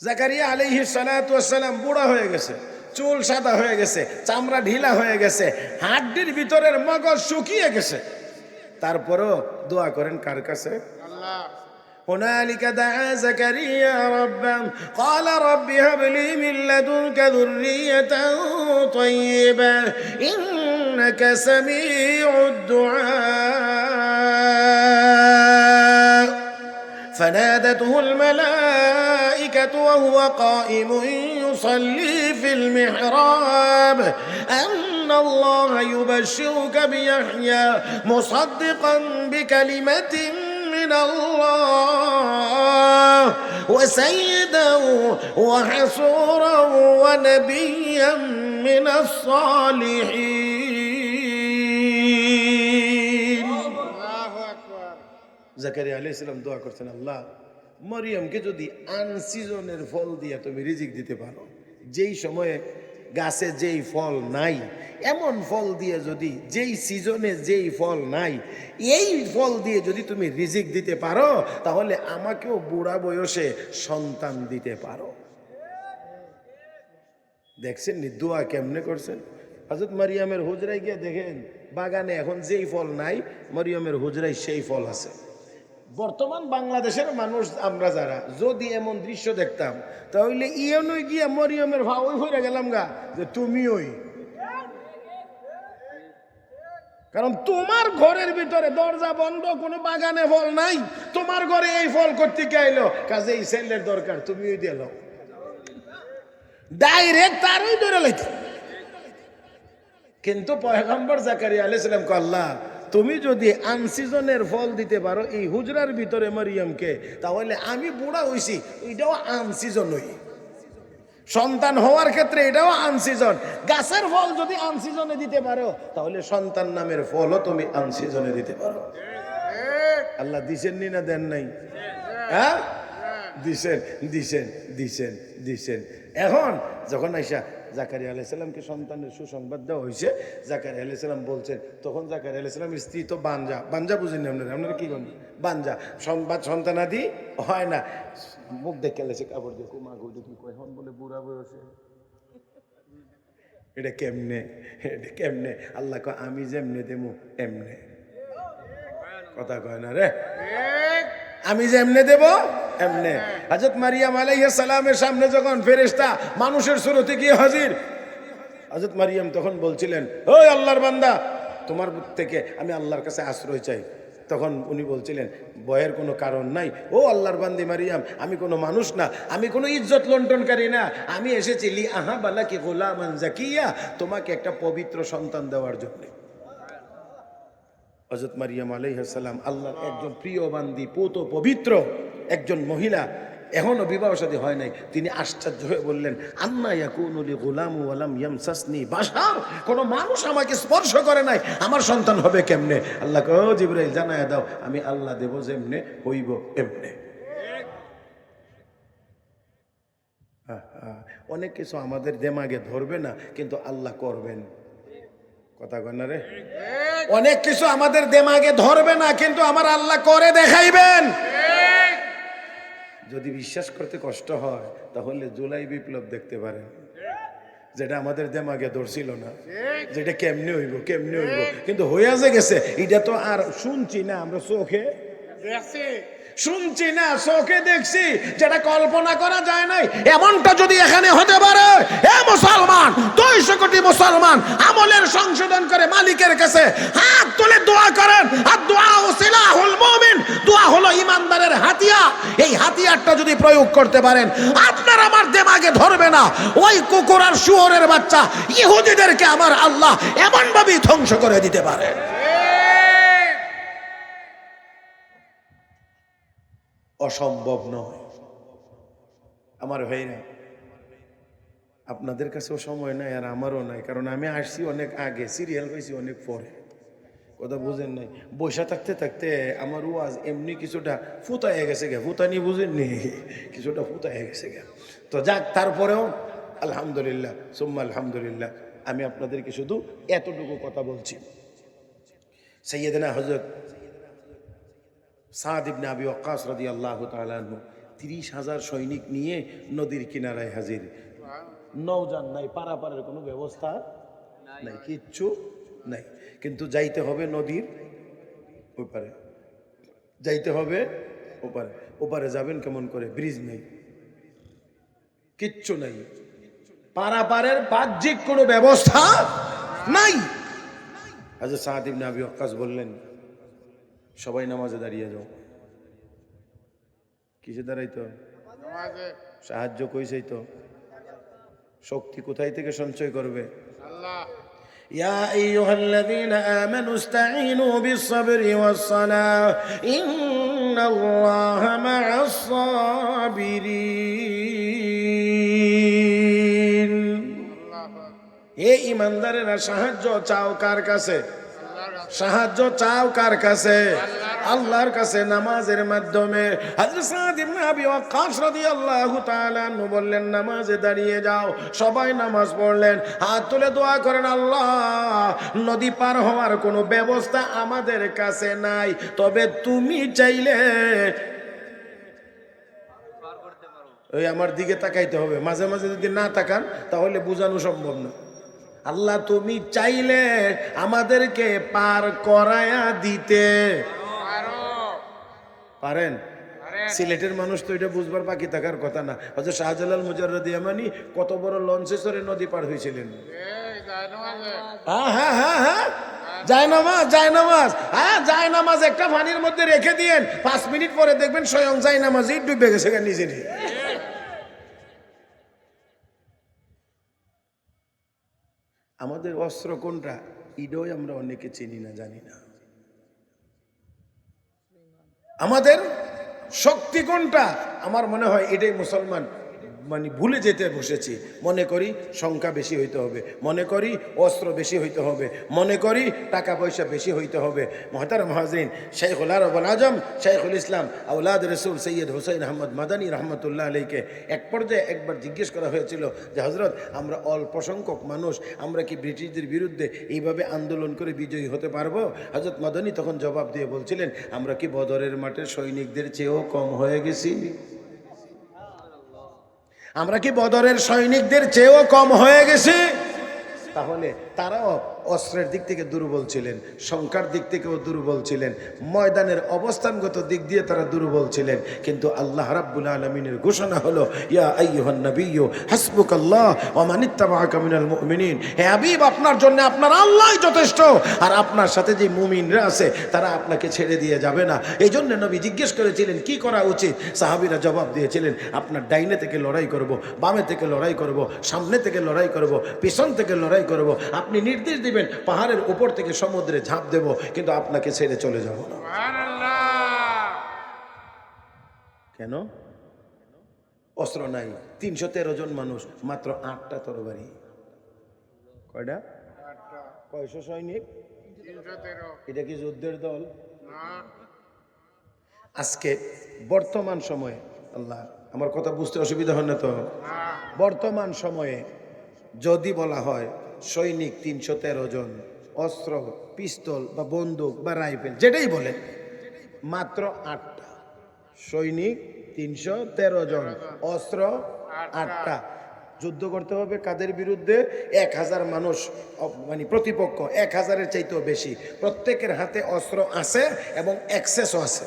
জাকারিয়া আলাইহি সালাম বুড়া হয়ে গেছে চুল সাদা হয়ে গেছে চামড়া ঢিলা হয়ে গেছে হাড্ডির ভিতরের মগজ শুকিয়ে গেছে তারপরও দোয়া করেন কার কাছে هنالك دعا زكريا ربه قال رب هب لي من لدنك ذرية طيبة إنك سميع الدعاء فنادته الملائكة وهو قائم يصلي في المحراب أن الله يبشرك بيحيى مصدقا بكلمة من الله وسيدا وحصورا ونبيا من الصالحين জাকারিয়া আলাইহিস সালাম দোয়া করছেন আল্লাহ মরিয়মকে যদি আনসিজনের ফল দিয়ে তুমি রিজিক দিতে পারো, যেই সময়ে গাছে যেই ফল নাই, এমন ফল দিয়ে যদি, যেই সিজনে যেই ফল নাই, এই ফল দিয়ে যদি তুমি রিজিক দিতে পারো, তাহলে আমাকেও বুড়া বয়সে সন্তান দিতে পারো। দেখছেন নি, দোয়া কেমনে করছেন? হজরত মারিয়ামের হুজরায় গিয়ে দেখেন, বাগানে এখন যেই ফল নাই, মরিয়মের হুজরায় সেই ফল আছে। বর্তমান বাংলাদেশের মানুষ, আমরা যারা, যদি এমন দৃশ্য দেখতাম, তাহলে ইয়নই গিয়া মরিয়মের ভাব ওই হয়ে গেলাম গা, যে তুমি ওই। কারণ তোমার ঘরের ভিতরে দরজা বন্ধ, কোনো বাগানে ফল নাই। তোমার ঘরে এই ফল করতে কে আইলো? কাজে এই সেলের দরকার, তুমি ওই দিল ডাইরেক্ট তারই ধরে লাইতে। কিন্তু পয়গম্বর জাকারিয়া আলাইহিস সালাম কো আল্লাহ তুমি যদি আনসিজনের ফল দিতে পারো, এই হুজরার ভিতরে মারিয়ামকে, তাহলে আমি বুড়া হইছি, এটাও আনসিজন হই। সন্তান হওয়ার ক্ষেত্রে এটাও আনসিজন গাছের ফল যদি আনসিজনে দিতে পারো, তাহলে সন্তান নামের ফলও তুমি আনসিজনে দিতে পারো। আল্লাহ দিছেন নি না দেন নাই? হ্যাঁ? দিছেন দিছেন দিছেন দিছেন। এখন যখন আইসা জাকারিয়া আলাইসাল্লামকে সন্তানের সুসংবাদ দেওয়া হয়েছে। জাকারিয়া আলাইসাল্লাম বলছেন, তখন জাকারিয়া আলাইসাল্লামের স্ত্রী তো বাঞ্জা বাঞ্জা বুঝেন আপনারা? আপনারা কি করেন বাঞ্জা সংবাদ সন্তানাদি হয় না। মুখ দেখে লেছে কাপড় দিয়ে, কুমা গুড় দেখি এখন বলে বুড়া বয়সে? এটা কেমনে? এটা কেমনে? আল্লাহ কয়, আমি যেমনে দেমু এমনে কথা কয় না রে? আমি যে এমনে দেব? এমনে। হজরত মারিয়াম আলাইহিস সালামের সামনে যখন ফেরেশতা মানুষের সুরতে গিয়ে হাজির হজরত মারিয়াম তখন বলছিলেন, ওই আল্লাহর বান্দা, তোমার থেকে আমি আল্লাহর কাছে আশ্রয় চাই। তখন উনি বলছিলেন বয়ের কোনো কারণ নাই। ও আল্লাহর বান্দি মারিয়াম, আমি কোনো মানুষ না, আমি কোনো ইজ্জত লন্টনকারী না। আমি এসেছি লি আহা বালাকে গোলামান জাকিয়া, তোমাকে একটা পবিত্র সন্তান দেওয়ার জন্যে। হজরত মারিয়াম আলাইহাল্লাম আল্লাহর একজন প্রিয় বান্দি পুত পবিত্র একজন মহিলা এখনও বিবাহ সাথী হয় নাই। তিনি আশ্চর্য হয়ে বললেন আন্না ইয়াকুনুলি গোলাম ওয়ালাম ইয়ামসাসনি বাসার কোনো মানুষ আমাকে স্পর্শ করে নাই। আমার সন্তান হবে কেমনে? আল্লাহ ও জিব্রাইল জানায় দাও আমি আল্লাহ দেব যেমনে হইব এমনে। আহা, অনেক কিছু আমাদের দেমাগে ধরবে না কিন্তু আল্লাহ করবেন। কথা কয় রে। অনেক কিছু আমাদের দেমাগে ধরবে না কিন্তু আমার আল্লাহ করে দেখাইবেন। যদি বিশ্বাস করতে কষ্ট হয় তাহলে জুলাই বিপ্লব দেখতে পারেন। যেটা আমাদের দেমাগে ধরছিল না যেটা কেমনে হইব কেমনে হইব। কিন্তু হইয়া যে গেছে এটা তো আর শুনছি না আমরা চোখে। শুনছি না চোখে দেখছি যেটা কল্পনা করা যায় নাই এমনটা যদি এখানে হতে পারে এ মুসলমান দুইশো কোটি মুসলমান আমলের সংশোধন করে মালিকের কাছে হাত তুলে দোয়া করেন। আর দোয়া ও সিলাহুল মুমিন, দোয়া হলো ইমানদারের হাতিয়ার এই হাতিয়ারটা যদি প্রয়োগ করতে পারেন, আপনার আমার দেমাগে ধরবে না। ওই কুকুর আর শুয়োরের বাচ্চা ইহুদিদেরকে আমার আল্লাহ এমন ভাবেই ধ্বংস করে দিতে পারে। অসম্ভব নয়। আমার ভাইরা আপনাদের কাছেও সময় নাই আর আমারও নাই, কারণ আমি আসছি অনেক আগে সিরিয়াল পাইছি অনেক পরে। কথা বুঝেন নাই? বসে থাকতে থাকতে আমার ওয়াজ এমনি কিছুটা ফুতাইয়া গেছে গে, ফুতানি বুঝেননি কিছুটা ফুতাইয়া গেছে গে। তো যাক, তারপরেও আলহামদুলিল্লাহ, সুম্মা আলহামদুলিল্লাহ, আমি আপনাদেরকে শুধু এতটুকু কথা বলছি। সৈয়দনা হজরত সাদ ইবনে আবি ওয়াক্কাস রাদিয়াল্লাহু তাআলা আনহু, তিরিশ হাজার সৈনিক নিয়ে নদীর কিনারায় হাজির। নৌযান নাই পারাপারের কোনো ব্যবস্থা নাই। কিচ্ছু নাই। কিন্তু যাইতে হবে নদীর ওপারে। যাইতে হবে ওপারে। ওপারে যাবেন কেমন করে? ব্রিজ নেই। কিচ্ছু নাই। পারাপারের বাহ্যিক কোনো ব্যবস্থা নাই। আজ সাহাদ ইবনে আবি বললেন সবাই নামাজে দাঁড়িয়ে যাও। কিসে দাঁড়াইতো? সাহায্য কইছেই তো। শক্তি কোথায় থেকে সঞ্চয় করবে আল্লাহ يا أيها الذين آمنوا استعينوا بالصبر والصلاة إن الله مع الصابرين আল্লাহ এ ইমানদারেরা সাহায্য চাও কার কাছে আল্লাহর কাছে সাহায্য চাও কার কাছে আল্লাহর কাছে নামাজের মাধ্যমে বললেন, নামাজে দাঁড়িয়ে যাও, সবাই নামাজ পড়লেন, হাত তুলে দোয়া করেন, আল্লাহ, নদী পার হওয়ার কোনো ব্যবস্থা আমাদের কাছে নাই, তবে তুমি চাইলে ওই আমার দিকে তাকাইতে হবে। মাঝে মাঝে যদি না তাকান, তাহলে বোঝানো সম্ভব না। আল্লাহ, তুমি চাইলে আমাদেরকে পার করায়া দিতে। পারেন। সিলেটের মানুষ তো এটা বুঝবার বাকি থাকার কথা না। হয়তো শাহজালাল মুজাররদি আমানি কত বড় লঞ্চে চড়ে নদী পার হয়েছিলেন হ্যাঁ হ্যাঁ হ্যাঁ হ্যাঁ হ্যাঁ একটা পানির মধ্যে রেখে দিয়েন। পাঁচ মিনিট পরে দেখবেন স্বয়ং যায় নামাজই ডুবে গেছে গা নিজে নিজে আমাদের অস্ত্র কোনটা? ইডোই আমরা অনেকে চিনি না জানি না। আমাদের শক্তি কোনটা? আমার মনে হয় এটাই মুসলমান। মানে ভুলে যেতে বসেছি। মনে করি সংখ্যা বেশি হইতে হবে। মনে করি অস্ত্র বেশি হইতে হবে। মনে করি টাকা পয়সা বেশি হইতে হবে। মহতার মহাজরিন শেখুল আরবুল আজম শেখুল ইসলাম আউলাদ রসুল সৈয়দ হুসাইন আহমদ মাদানী রহমতুল্লাহ আলীকে এক পর্যায়ে একবার জিজ্ঞেস করা হয়েছিল যে হজরত আমরা অল্প সংখ্যক মানুষ, আমরা কি ব্রিটিশদের বিরুদ্ধে এইভাবে আন্দোলন করে বিজয়ী হতে পারব? হজরত মাদানী তখন জবাব দিয়ে বলছিলেন, আমরা কি বদরের মাঠে সৈনিকদের চেয়েও কম হয়ে গেছি? আমরা কি বদরের সৈনিকদের চেয়েও কম হয়ে গেছি? তাহলে তারাও অস্ত্রের দিক থেকে দুর্বল ছিলেন সংখ্যার দিক থেকেও দুর্বল ছিলেন, ময়দানের অবস্থানগত দিক দিয়ে তারা দুর্বল ছিলেন। কিন্তু আল্লাহ রাব্বুল আলমিনের ঘোষণা হলো, ইয়া হাসবুকাল্লাহ, ওয়া মান মুমিনিন। হে হাবিব, আপনার জন্য আপনার আল্লাহ যথেষ্ট। আর আপনার সাথে যে মুমিনরা আছে, তারা আপনাকে ছেড়ে দিয়ে যাবে না। এই জন্য নবী জিজ্ঞেস করেছিলেন, কি করা উচিত? সাহাবীরা জবাব দিয়েছিলেন, আপনার ডাইনে থেকে লড়াই করব, বামে থেকে লড়াই করব, সামনে থেকে লড়াই করব, পিছন থেকে লড়াই করব। আপনি নির্দেশ দিবেন পাহাড়ের উপর থেকে সমুদ্রে ঝাঁপ দেব কিন্তু আপনাকে ছেড়ে চলে যাব না। কেন? অস্ত্র নাই তিনশো তেরো জন মানুষ মাত্র আটটা তরবারি। কয়টা? কয়শো সৈনিক? এটা কি যুদ্ধের দল? আজকে বর্তমান সময়ে আল্লাহ আমার কথা বুঝতে অসুবিধা হয় না তো? বর্তমান সময়ে যদি বলা হয় সৈনিক তিনশো তেরো জন, অস্ত্র, পিস্তল বা বন্দুক বা রাইফেল, যেটাই বলে মাত্র আটটা। সৈনিক তিনশো তেরো জন, অস্ত্র আটটা। যুদ্ধ করতে হবে কাদের বিরুদ্ধে? এক হাজার মানুষ মানে প্রতিপক্ষ, এক হাজারের চাইতেও বেশি। প্রত্যেকের হাতে অস্ত্র আছে এবং অ্যাক্সেসও আছে।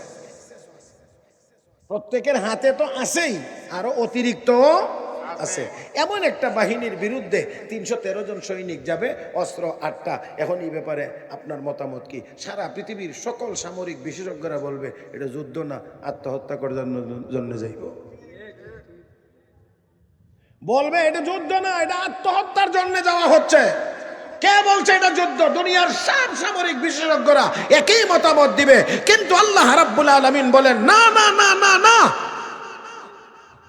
প্রত্যেকের হাতে তো আছেই, আরও অতিরিক্ত আছে। এমন একটা বাহিনীর বিরুদ্ধে তিনশো তেরো জন সৈনিক যাবে, অস্ত্র আটটা। এখন এই ব্যাপারে আপনার মতামত কি? সারা পৃথিবীর সকল সামরিক বিশেষজ্ঞরা বলবে, এটা যুদ্ধ না, আত্মহত্যা করার জন্য যাইব। বলবে, এটা যুদ্ধ না, এটা আত্মহত্যার জন্য যাওয়া হচ্ছে। কে বলছে এটা যুদ্ধ? দুনিয়ার সব সামরিক বিশেষজ্ঞরা একই মতামত দিবে। কিন্তু আল্লাহ রাব্বুল আলামিন বলেন, না না না না না।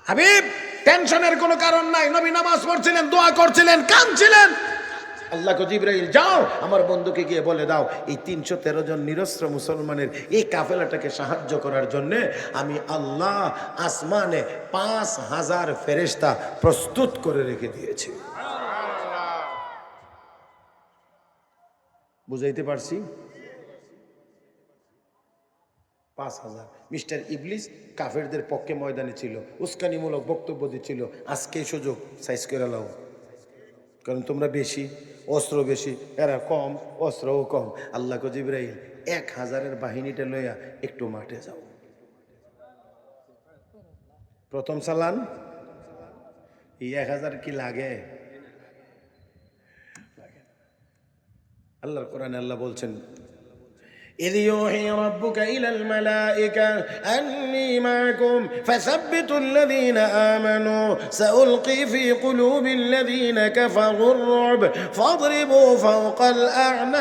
হাবিব টেনশনের কোনো কারণ নাই। নবী নামাজ পড়ছিলেন, দোয়া করছিলেন, কাঁদছিলেন। আল্লাহ জিব্রাইল, যাও, আমার বন্ধুকে গিয়ে বলে দাও, এই তিনশো তেরো জন নিরস্ত্র মুসলমানের এই কাফেলাটাকে সাহায্য করার জন্য আমি আল্লাহ আসমানে পাঁচ হাজার ফেরেশতা প্রস্তুত করে রেখে দিয়েছি। বুঝাইতে পারছি? পাঁচ হাজার। মিস্টার ইবলিস কাফেরদের পক্ষে ময়দানে ছিল, উস্কানিমূলক বক্তব্য দিচ্ছিল আজকে সুযোগ সাইজ করে লাও কারণ তোমরা বেশি, অস্ত্র বেশি, এরা কম, অস্ত্রও কম। আল্লাহ কজিব্রাহিল এক হাজারের বাহিনীটা লইয়া একটু মাঠে যাও। প্রথম সালান এই এক হাজার কি লাগে? আল্লাহর কোরআনে আল্লাহ বলছেন إذ يوحي ربك إلى الملائكة أني معكم فثبتوا الذين آمنوا سألقي في قلوب الذين كفروا الرعب فاضربوا فوق الأعناق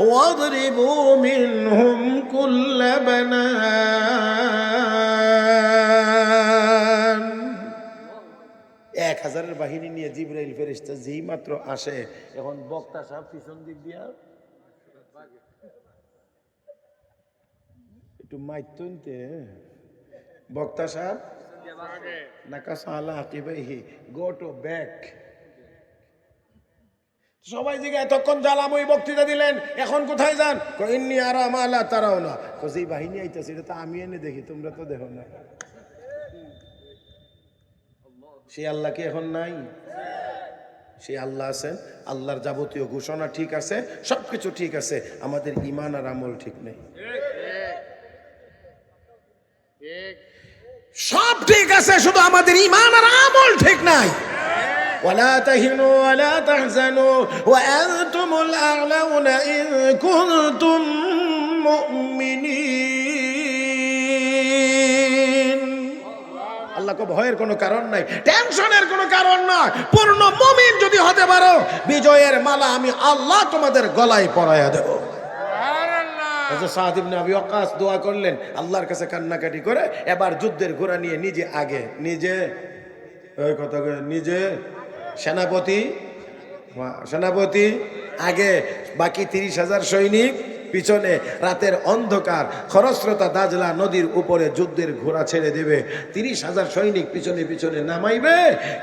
واضربوا منهم كل بنان এক হাজারের বাহিনী নিয়ে জিব্রাইল ফেরিস্তা যেই মাত্র আসে এখন বক্তা সাহেব পিছন দিক দিয়া একটু বক্তা সাহেব? গো টু ব্যাক সবাই দিকে এতক্ষণ জ্বালাম, ওই বক্তৃতা দিলেন, এখন কোথায় যান? ইন্নি আরাম আলা তারাও না বাহিনী এটা তো আমি এনে দেখি, তোমরা তো দেখো না। সেই আল্লাহ কি এখন নাই? সেই আল্লাহ আছেন। আল্লাহর যাবতীয় ঘোষণা ঠিক আছে, সবকিছু ঠিক আছে। আমাদের ইমান আর আমল ঠিক নেই। সব ঠিক আছে শুধু আমাদের ইমান আর আমল ঠিক নাই ولا تهنوا ولا تحزنوا وأنتم الأعلون إن كنتم مؤمنين আল্লাহ কো ভয়ের কোনো কারণ নাই টেনশনের কোনো কারণ নয় পূর্ণ মুমিন যদি হতে পারো বিজয়ের মালা আমি আল্লাহ তোমাদের গলায় পরাইয়া দেবো হযরত সাদ ইবনে আবি ওয়াক্কাস দোয়া করলেন, আল্লাহর কাছে কান্নাকাটি করে এবার যুদ্ধের ঘোড়া নিয়ে নিজে আগে, নিজে ওই কথা নিজে, সেনাপতি সেনাপতি, আগে বাকি তিরিশ হাজার সৈনিক পিছনে রাতের অন্ধকার, খরস্রোতা দাজলা নদীর উপরে যুদ্ধের ঘোড়া ছেড়ে দেবে। তিরিশ হাজার সৈনিক পিছনে পিছনে নামাইবে,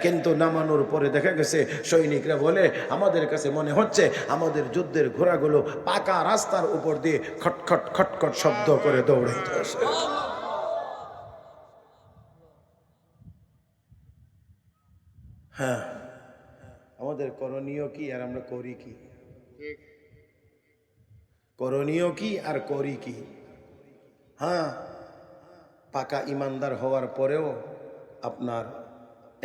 কিন্তু নামানোর পরে দেখা গেছে, সৈনিকরা বলে, আমাদের কাছে মনে হচ্ছে আমাদের যুদ্ধের ঘোড়াগুলো পাকা রাস্তার উপর দিয়ে খটখট খটখট শব্দ করে দৌড়াইতে আসে। হ্যাঁ আমাদের করণীয় কি আর আমরা করি কি? করণীয় কি আর করি কি? হ্যাঁ পাকা ইমানদার হওয়ার পরেও আপনার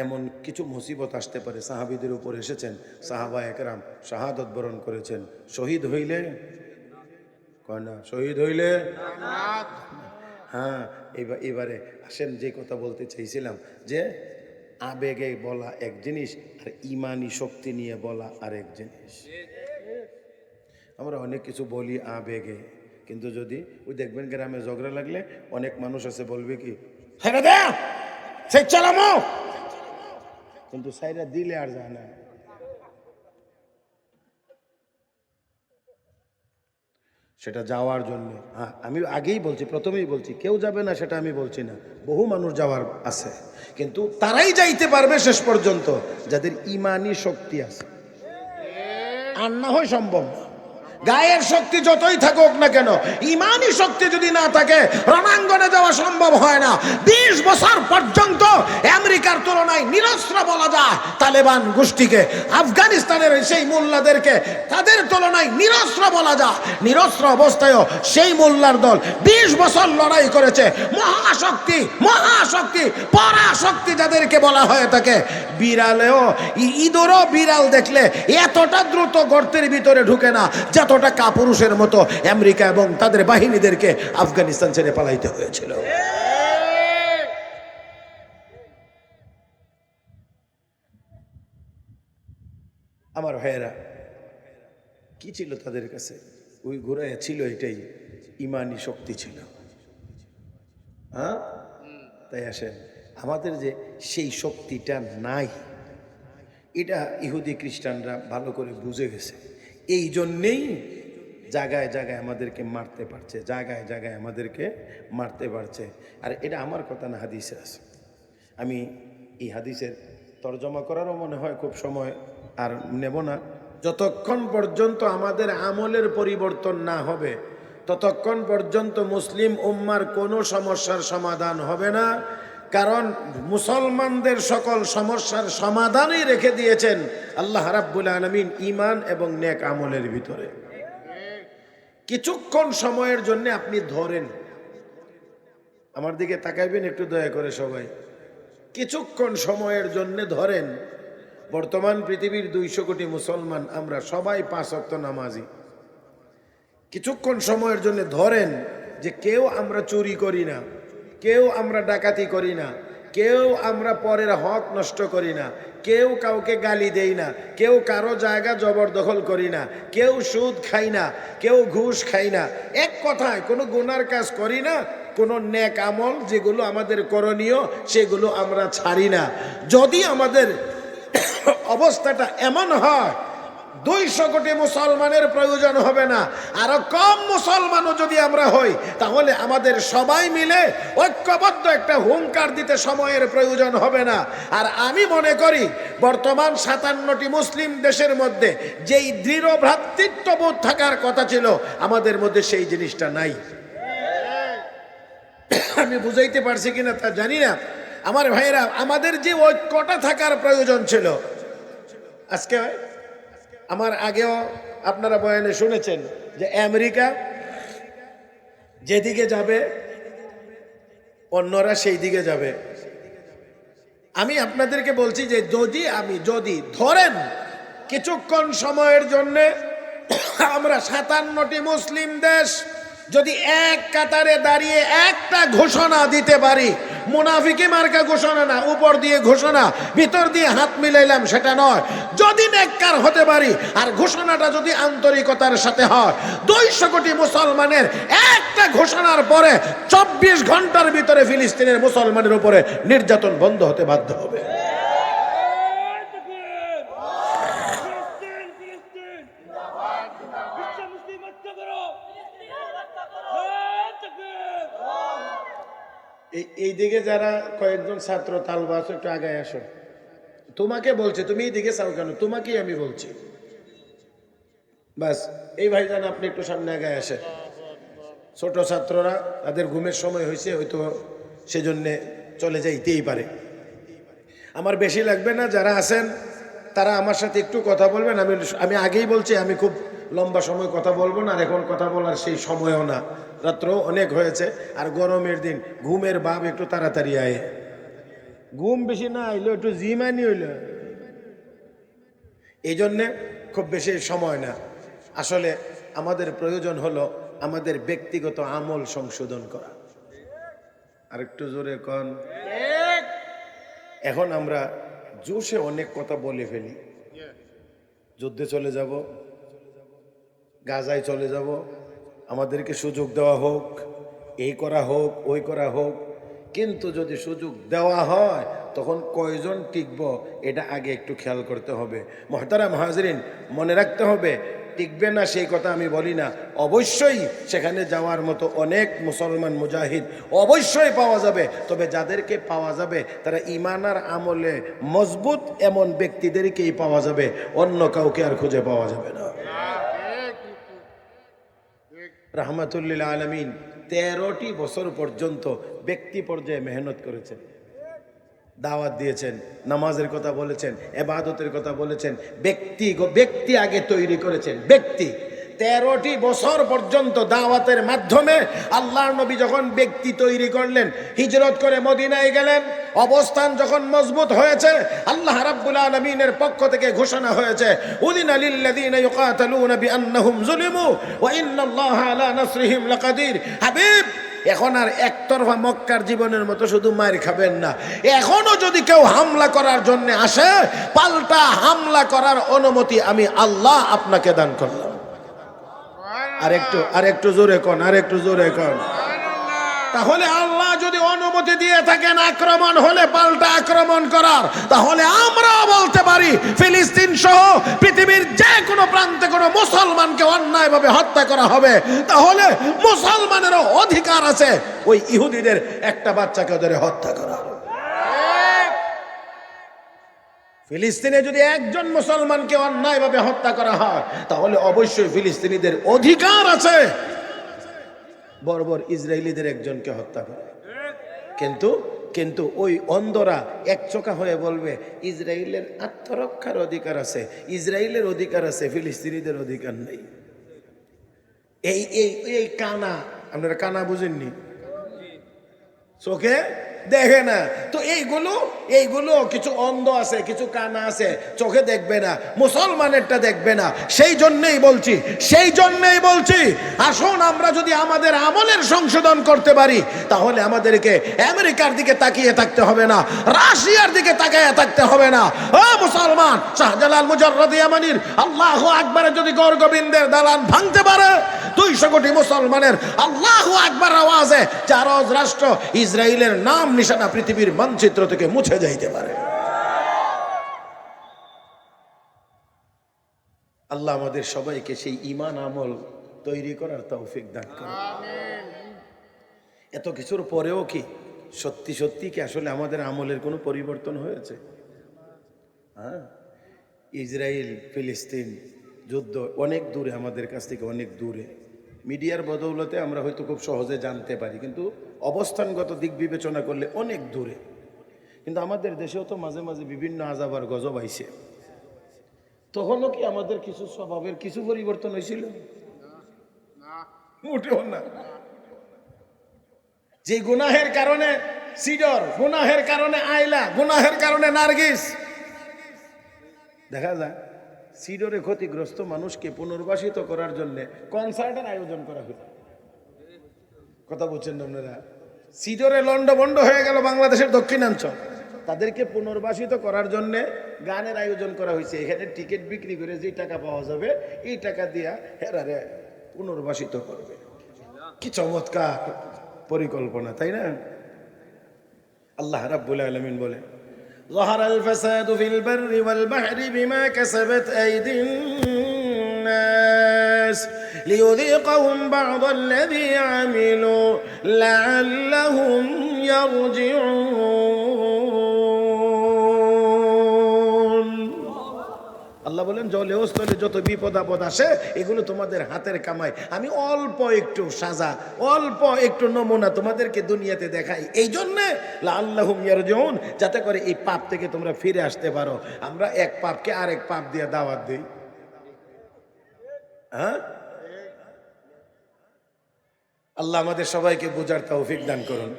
এমন কিছু মুসিবত আসতে পারে। সাহাবিদের উপর এসেছেন, সাহাবা একরাম শাহাদত বরণ করেছেন। শহীদ হইলে? কয় না, শহীদ হইলে? হ্যাঁ এবার এবারে আসেন, যে কথা বলতে চাইছিলাম, যে আবেগে বলা এক জিনিস আর ইমানি শক্তি নিয়ে বলা আরেক জিনিস। আমরা অনেক কিছু বলি আবেগে কিন্তু যদি ওই দেখবেন গ্রামে ঝগড়া লাগলে অনেক মানুষ আছে বলবে কি কিন্তু সাইরা দিলে আর যায় না। সেটা যাওয়ার জন্য। হ্যাঁ আমি আগেই বলছি, প্রথমেই বলছি, কেউ যাবে না সেটা আমি বলছি না। বহু মানুষ যাওয়ার আছে। কিন্তু তারাই যাইতে পারবে শেষ পর্যন্ত, যাদের ইমানি শক্তি আছে। আর না হয় সম্ভব। গায়ের শক্তি যতই থাকুক না কেন, ইমানি শক্তি যদি না থাকে, রণাঙ্গনে যাওয়া সম্ভব হয় না। বিশ বছর পর্যন্ত আমেরিকার তুলনায় নিরস্ত্র বলা যায়, তালেবান গোষ্ঠীকে। আফগানিস্তানের সেই মোল্লাদেরকে, তাদের তুলনায় নিরস্ত্র বলা যায়। নিরস্ত্র অবস্থায়ও সেই মোল্লার দল বিশ বছর লড়াই করেছে। মহাশক্তি মহাশক্তি, পরাশক্তি যাদেরকে বলা হয়ে থাকে, বিড়ালেও ইঁদুরও বিড়াল দেখলে এতটা দ্রুত গর্তের ভিতরে ঢুকে না যতটা কাপুরুষের মতো আমেরিকা এবং তাদের বাহিনীদেরকে আফগানিস্তান ছেড়ে পালাইতে হয়েছিল। আমার ভাইয়েরা, কি ছিল তাদের কাছে? ওই ঘোড়ায় ছিল এটাই ইমানি শক্তি ছিল। হ্যাঁ? তাই আসেন, আমাদের যে সেই শক্তিটা নাই, এটা ইহুদি খ্রিস্টানরা ভালো করে বুঝে গেছে। এই জন্যেই জায়গায় জায়গায় আমাদেরকে মারতে পারছে, জায়গায় জায়গায় আমাদেরকে মারতে পারছে। আর এটা আমার কথা না হাদিসে আছে। আমি এই হাদিসের তর্জমা করারও মনে হয় খুব সময় আর নেব না। যতক্ষণ পর্যন্ত আমাদের আমলের পরিবর্তন না হবে, ততক্ষণ পর্যন্ত মুসলিম উম্মার কোনো সমস্যার সমাধান হবে না। কারণ মুসলমানদের সকল সমস্যার সমাধানই রেখে দিয়েছেন আল্লাহ রাব্বুল আলমিন ইমান এবং নেক আমলের ভিতরে। কিছুক্ষণ সময়ের জন্য আপনি ধরেন। আমার দিকে তাকাইবেন, একটু দয়া করে সবাই। কিছুক্ষণ সময়ের জন্য ধরেন, বর্তমান পৃথিবীর দুইশো কোটি মুসলমান, আমরা সবাই পাঁচ অক্ত নামাজি। কিছুক্ষণ সময়ের জন্য ধরেন যে কেউ আমরা চুরি করি না। কেউ আমরা ডাকাতি করি না। কেউ আমরা পরের হক নষ্ট করি না। কেউ কাউকে গালি দেই না। কেউ কারও জায়গা জবরদখল করি না। কেউ সুদ খাই না। কেউ ঘুষ খাই না। এক কথায়, কোনো গুনার কাজ করি না, কোনো ন্যাক আমল যেগুলো আমাদের করণীয়, সেগুলো আমরা ছাড়ি না। যদি আমাদের অবস্থাটা এমন হয় দুইশো কোটি মুসলমানের প্রয়োজন হবে না। আরও কম মুসলমানও যদি আমরা হই, তাহলে আমাদের সবাই মিলে ঐক্যবদ্ধ একটা হুঙ্কার দিতে সময়ের প্রয়োজন হবে না। আর আমি মনে করি, বর্তমান সাতান্নটি মুসলিম দেশের মধ্যে যেই দৃঢ় ভ্রাতৃত্ববোধ থাকার কথা ছিল, আমাদের মধ্যে সেই জিনিসটা নাই। আমি বুঝাইতে পারছি কিনা তা জানি না। আমার ভাইরা আমাদের যে ঐক্যটা থাকার প্রয়োজন ছিল, আজকে আমার আগেও আপনারা বয়ানে শুনেছেন যে আমেরিকা যেদিকে যাবে, অন্যরা সেই দিকে যাবে। আমি আপনাদেরকে বলছি যে যদি আমি, যদি ধরেন কিছুক্ষণ সময়ের জন্যে আমরা সাতান্নটি মুসলিম দেশ যদি এক কাতারে দাঁড়িয়ে একটা ঘোষণা দিতে পারি, মুনাফিকি মার্কা ঘোষণা না, উপর দিয়ে ঘোষণা, ভিতর দিয়ে হাত মিলাইলাম, সেটা নয়। যদি নেককার হতে পারি, আর ঘোষণাটা যদি আন্তরিকতার সাথে হয়, দুইশো কোটি মুসলমানের একটা ঘোষণার পরে চব্বিশ ঘণ্টার ভিতরে ফিলিস্তিনের মুসলমানের উপরে নির্যাতন বন্ধ হতে বাধ্য হবে ফিলিস্তিন ফিলিস্তিন বিশ্ব মুসলিম ঐক্য করো নারায়ে তাকবীর এই দিকে যারা কয়েকজন ছাত্র তালবাস একটু আগায় আসো। তোমাকে বলছে, তুমি এই দিকে চাও কেন? তোমাকেই আমি বলছি। বাস, এই ভাইজান আপনি একটু সামনে আগায় আসেন। ছোট ছাত্ররা, তাদের ঘুমের সময় হয়েছে, হয়তো সেজন্যে চলে যাইতেই পারে। আমার বেশি লাগবে না, যারা আছেন, তারা আমার সাথে একটু কথা বলবেন। আমি আমি আগেই বলছি, আমি খুব লম্বা সময় কথা বলব না, আর এখন কথা বলার সেই সময়ও না। রাত্র অনেক হয়েছে, আর গরমের দিন ঘুমের ভাব একটু তাড়াতাড়ি আয়। ঘুম বেশি না আইলো একটু জিমানি হইল। এই জন্যে খুব বেশি সময় না। আসলে আমাদের প্রয়োজন হলো আমাদের ব্যক্তিগত আমল সংশোধন করা। আরেকটু জোরে কন। এখন আমরা জোশে অনেক কথা বলে ফেলি। যুদ্ধে চলে যাব, গাজায় চলে যাব আমাদেরকে সুযোগ দেওয়া হোক, এই করা হোক, ওই করা হোক। কিন্তু যদি সুযোগ দেওয়া হয়, তখন কয়জন টিকব, এটা আগে একটু খেয়াল করতে হবে। মহতারা মহাজরিন মনে রাখতে হবে, টিকবে না সেই কথা আমি বলি না। অবশ্যই সেখানে যাওয়ার মতো অনেক মুসলমান মুজাহিদ অবশ্যই পাওয়া যাবে। তবে যাদেরকে পাওয়া যাবে, তারা ইমানার আমলে মজবুত এমন ব্যক্তিদেরকেই পাওয়া যাবে। অন্য কাউকে আর খুঁজে পাওয়া যাবে না। রহমতুল্লিল আলমিন তেরোটি বছর পর্যন্ত ব্যক্তি পর্যায়ে মেহনত করেছেন। দাওয়াত দিয়েছেন, নামাজের কথা বলেছেন, এবাদতের কথা বলেছেন, ব্যক্তি ব্যক্তি আগে তৈরি করেছেন, ব্যক্তি। তেরোটি বছর পর্যন্ত দাওয়াতের মাধ্যমে আল্লাহ নবী যখন ব্যক্তি তৈরি করলেন, হিজরত করে মদিনায় গেলেন, অবস্থান যখন মজবুত হয়েছে, আল্লাহ রাব্বুল আলামিনের পক্ষ থেকে ঘোষণা হয়েছে, উদিনা লিল্লাযীনা ইউকাতালুনা বিআন্নাহুম ওয়া আলা নাসরিহিম লাকাদির। হাবিব, এখন আর একতরফা মক্কার জীবনের মতো শুধু মার খাবেন না। এখনও যদি কেউ হামলা করার জন্য আসে, পাল্টা হামলা করার অনুমতি আমি আল্লাহ আপনাকে দান করলাম। আর একটু জোরে কন আর একটু জোরে কন। তাহলে আল্লাহ যদি অনুমতি দিয়ে থাকেন আক্রমণ হলে পাল্টা আক্রমণ করার, তাহলে আমরাও বলতে পারি, ফিলিস্তিন সহ পৃথিবীর যে কোনো প্রান্তে কোনো মুসলমানকে অন্যায়ভাবে হত্যা করা হবে। তাহলে মুসলমানেরও অধিকার আছে ওই ইহুদিদের একটা বাচ্চাকে ওদের হত্যা করা। ফিলিস্তিনে যদি একজন মুসলমানকে অন্যায়ভাবে হত্যা করা হয়, তাহলে অবশ্যই ফিলিস্তিনিদের অধিকার আছে। বর্বর ইসরায়েলিদের একজনকে হত্যা করে। কিন্তু কিন্তু ওই অন্ধরা একচোখা হয়ে বলবে, ইসরায়েলের আত্মরক্ষার অধিকার আছে, ইসরায়েলের অধিকার আছে, ফিলিস্তিনিদের অধিকার নেই। এই এই এই কানা, আপনারা কানা বুঝেননি? চোখে দেখে না। তো এইগুলো এইগুলো কিছু অন্ধ আছে, কিছু কানা আছে, চোখে দেখবে না, মুসলমানেরটা দেখবে না। সেই জন্যই বলছি, সেই জন্যই বলছি, আসুন আমরা যদি আমাদের আমলের সংশোধন করতে পারি, তাহলে আমাদেরকে আমেরিকার দিকে তাকিয়ে থাকতে হবে না, রাশিয়ার দিকে তাকিয়ে থাকতে হবে না। ও মুসলমান, শাহজালাল মুজাররদ ইয়ামানির আল্লাহ আকবারে যদি গৌর গোবিন্দের দালান ভাঙতে পারে দুইশো কোটি মুসলমানের আল্লাহ আকবার আওয়াজে চার রাষ্ট্র ইসরায়েলের নাম নিশানা পৃথিবীর মানচিত্র থেকে মুছে যাইতে পারে। আল্লাহ আমাদের সবাইকে সেই ইমান আমল তৈরি করার তৌফিক দান করে এত কিছুর পরেও কি সত্যি সত্যি কি আসলে আমাদের আমলের কোনো পরিবর্তন হয়েছে? হ্যাঁ? ইসরায়েল, ফিলিস্তিন যুদ্ধ অনেক দূরে, আমাদের কাছ থেকে অনেক দূরে। মিডিয়ার বদৌলতে আমরা হয়তো খুব সহজে জানতে পারি, কিন্তু অবস্থানগত দিক বিবেচনা করলে অনেক দূরে। কিন্তু আমাদের দেশেও তো মাঝে মাঝে বিভিন্ন আজাবার গজব আইছে। তখনও কি আমাদের কিছু স্বভাবের কিছু পরিবর্তন হয়েছিল মোটেও না। যে গুনাহের কারণে সিডর, গুনাহের কারণে আইলা, গুনাহের কারণে নার্গিস। দেখা যায় সিডরে ক্ষতিগ্রস্ত মানুষকে পুনর্বাসিত করার জন্য কনসার্টের আয়োজন করা হলো। কথা বলছেন আপনারা? সিডরে লন্ডভন্ড হয়ে গেল বাংলাদেশের দক্ষিণাঞ্চল। তাদেরকে পুনর্বাসিত করার জন্য গানের আয়োজন করা হয়েছে। এখানে টিকিট বিক্রি করে যে টাকা পাওয়া যাবে, এই টাকা দিয়া হেরারে পুনর্বাসিত করবে। কি চমৎকার পরিকল্পনা, তাই না? আল্লাহ রাব্বুল আলামিন বলে ظهر الفساد في البر والبحر بما كسبت أيدي الناس ليذيقهم بعض الذي عملوا لعلهم يرجعون. আল্লাহ বলেন, জলে স্থলে যত বিপদ আপদ আসে, এগুলো তোমাদের হাতের কামাই। আমি অল্প একটু সাজা, অল্প একটু নমুনা তোমাদেরকে দুনিয়াতে দেখাই। এই জন্যে আল্লাহ ইয়ারজুন যাতে করে এই পাপ থেকে তোমরা ফিরে আসতে পারো। আমরা এক পাপকে আরেক পাপ দিয়ে দাওয়াত দিই। হ্যাঁ? আল্লাহ আমাদের সবাইকে বোঝার তৌফিক দান করুন।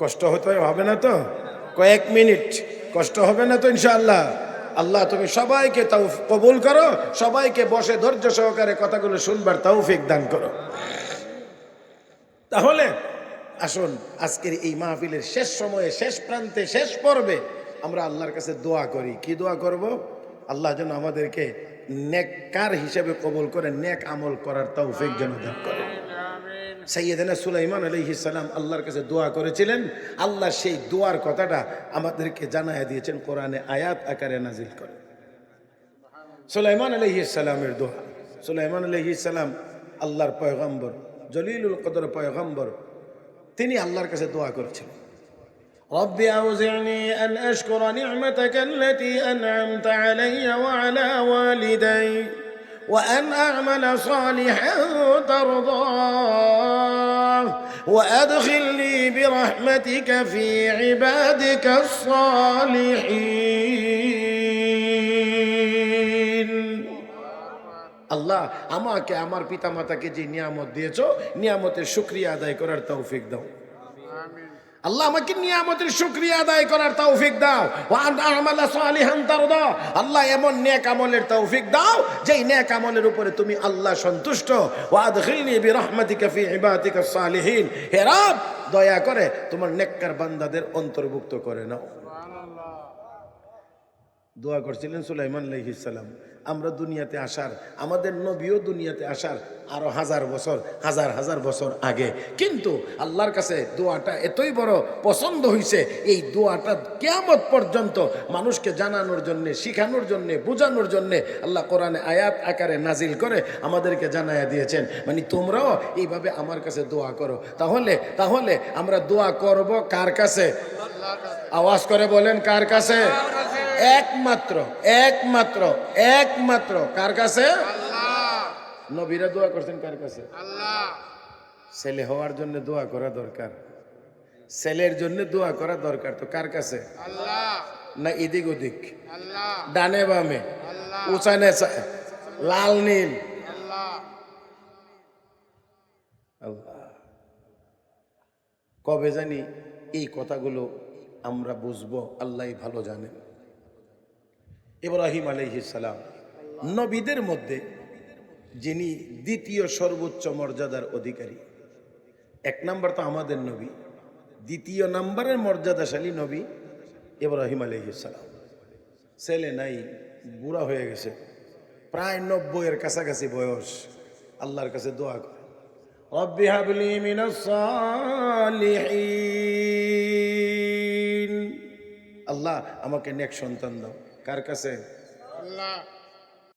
কষ্ট হতে হবে না তো? কয়েক মিনিট, কষ্ট হবে না তো ইনশাআল্লাহ? আল্লাহ, তুমি সবাইকে তাও কবুল করো, সবাইকে বসে ধৈর্য সহকারে কথাগুলো শুনবার তৌফিক দান করো। তাহলে, আসুন, আজকের এই মাহফিলের শেষ সময়ে, শেষ প্রান্তে, শেষ পর্বে আমরা আল্লাহর কাছে দোয়া করি। কি দোয়া করব? আল্লাহ যেন আমাদেরকে নেককার হিসেবে কবুল করে, নেক আমল করার তৌফিক যেন দান করে। সৈয়দনা সুলাইমান আলহিসাল্লাম আল্লাহর কাছে দোয়া করেছিলেন আল্লাহ সেই দোয়ার কথাটা আমাদেরকে জানায় দিয়েছেন কোরআনে আয়াত আকারে নাজিল করে সুলাইমান আলহিসাল্লামের দোয়া সুলাইমান আলহিসাল্লাম আল্লাহর পয়গম্বর জলিলুল কদর পয়গম্বর তিনি আল্লাহর কাছে দোয়া করেছিলেন رب أوزعني أن أشكر نعمتك التي أنعمت علي وعلى والدي وأن أعمل صالحا ترضاه وأدخلني برحمتك في عبادك الصالحين আল্লাহ আমাকে আমার পিতামাতাকে যে নিয়ামত দিয়েছো নিয়ামতের শুক্রিয়া আদায় করার তৌফিক দাও আল্লাহ আমাকে নিয়ামতের শুক্রিয়া আদায় করার তৌফিক দাও। তারদা। আল্লাহ এমন নেক আমলের তৌফিক দাও, যেই নেক আমলের উপরে তুমি আল্লাহ সন্তুষ্ট। দয়া করে তোমার নেককার বান্দাদের অন্তর্ভুক্ত করে নাও। দোয়া করছিলেন সুলাইমান আলাইহিসসালাম আমরা দুনিয়াতে আসার, আমাদের নবীও দুনিয়াতে আসার আরও হাজার বছর, হাজার হাজার বছর আগে। কিন্তু আল্লাহর কাছে দোয়াটা এতই বড় পছন্দ হয়েছে এই দোয়াটা কেয়ামত পর্যন্ত মানুষকে জানানোর জন্য, শিখানোর জন্য, বোঝানোর জন্য আল্লাহ কোরআনে আয়াত আকারে নাজিল করে আমাদেরকে জানাইয়া দিয়েছেন। মানে তোমরাও এইভাবে আমার কাছে দোয়া করো। তাহলে তাহলে আমরা দোয়া করব কার কাছে? আওয়াজ করে বলেন কার কাছে? একমাত্র একমাত্র একমাত্র। কার কাছে? নবীরা দোয়া করছেন কার কাছে? ছেলে হওয়ার জন্য দোয়া করা দরকার। ছেলের জন্য দোয়া করা দরকার। তো কার কাছে? না এদিক ওদিক? ডানে বামে? উঁচা নেচা? লাল নীল? আল্লাহ। কবে জানি এই কথাগুলো আমরা বুঝব আল্লাহ ভালো জানেন। ইব্রাহিম সালাম, নবীদের মধ্যে যিনি দ্বিতীয় সর্বোচ্চ মর্যাদার অধিকারী। এক নাম্বার তো আমাদের নবী, দ্বিতীয় নাম্বারের মর্যাদাশালী নবী ইব্রাহিম সালাম। ছেলে নাই, বুড়া হয়ে গেছে, প্রায় নব্বইয়ের কাছাকাছি বয়স, আল্লাহর কাছে দোয়া করে। আল্লাহ, আমাকে নেক সন্তান দাও। কার কাছে? আল্লাহ।